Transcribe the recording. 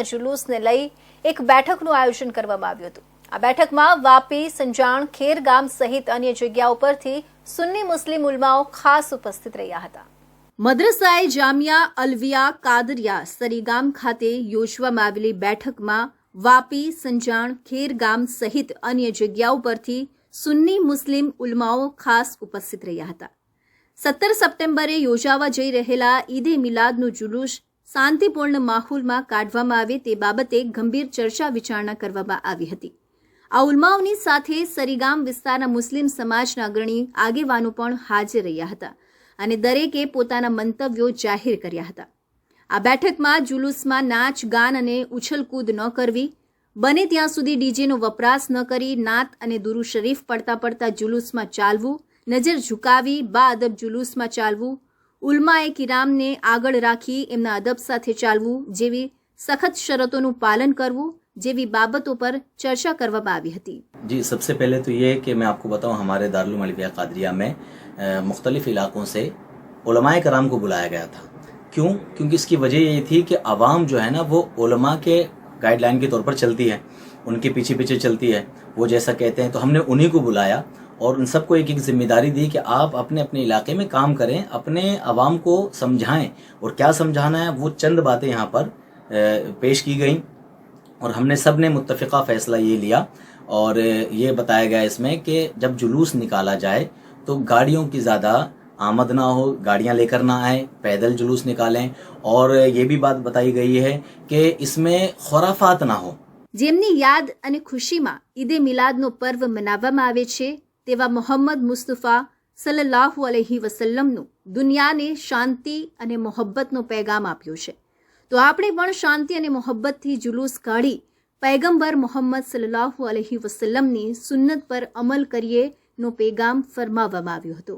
જુલુસને લઈ એક બેઠકનું આયોજન કરવામાં આવ્યું હતું. આ બેઠકમાં વાપી, સંજાણ ખેર ગામ સહિત અન્ય જગ્યાઓ પરથી સુન્ની મુસ્લિમ ઉલમાઓ ખાસ ઉપસ્થિત રહ્યા હતા. મદ્રસાએ જામિયા, અલવિયા, કાદરિયા, સરીગામ ખાતે યોજવામાં આવેલી બેઠકમાં વાપી, સંજાણ ખેર ગામ સહિત અન્ય જગ્યાઓ પરથી સુન્ની મુસ્લિમ ઉલમાઓ ખાસ ઉપસ્થિત રહ્યા હતા. સત્તર સપ્ટેમ્બરે યોજાવા જઈ રહેલા ઈદે મિલાદનું જુલુસ શાંતિપૂર્ણ માહોલમાં કાઢવામાં આવે તે બાબતે ગંભીર ચર્ચા વિચારણા કરવામાં આવી હતી. આ ઉલમાઓની સાથે સરીગામ વિસ્તારના મુસ્લિમ સમાજના અગ્રણી આગેવાનો પણ હાજર રહ્યા હતા અને દરેકે પોતાના મંતવ્યો જાહેર કર્યા હતા. આ બેઠકમાં જુલુસમાં નાચ, ગાન અને ઉછલકૂદ ન કરવી, બને ત્યાં સુધી ડીજેનો વપરાશ ન કરી નાત અને દુરુ શરીફ પડતા પડતા જુલુસમાં ચાલવું, નજર ઝુકાવી બા અદબ જુલુસમાં ચાલવું ઉલમાએ કિરામને આગળ રાખી એમના અદબ સાથે ચાલવું જેવી સખત શરતોનું પાલન કરવું જેવી બાબતો પર ચર્ચા કરવામાં આવી હતી जी सबसे पहले तो ये है कि मैं आपको बताऊं हमारे दारुल मलविया कादरिया में मुख्तलिफ इलाकों से उलमाए कराम को बुलाया गया था क्यों क्योंकि इसकी वजह ये थी कि आवाम जो है ना वो उलमा के गाइडलाइन के तौर पर चलती है उनके पीछे पीछे चलती है वो जैसा कहते हैं तो हमने उन्हीं को बुलाया और उन सबको एक एक जिम्मेदारी दी कि आप अपने अपने इलाके में काम करें अपने आवाम को समझाएं और क्या समझाना है वो चंद बातें यहाँ पर अ, पेश की गई और हमने सब ने मुतफ़ा फ़ैसला ये लिया और ये बताया गया इसमें कि जब जुलूस निकाला जाए तो गाड़ियों की ज़्यादा आमद ना हो गाड़ियाँ लेकर ना आए पैदल जुलूस निकालें और ये भी बात बताई गई है कि इसमें खुराफात ना हो જેમની યાદ અને ખુશીમાં ઈદે મિલાદનો પર્વ મનાવવામાં આવે છે તેવા મોહમ્મદ મુસ્તફા સલ્લાહુ અલહી વસલ્લમનું દુનિયાને શાંતિ અને મોહબ્બતનો પેગામ આપ્યો છે. તો આપણે પણ શાંતિ અને મોહબ્બતથી જુલુસ કાઢી પૈગંબર મોહમ્મદ સલ્લાહુ અલહી વસલ્લમની સુન્નત પર અમલ કરીએ નો પેગામ ફરમાવવામાં આવ્યો હતો.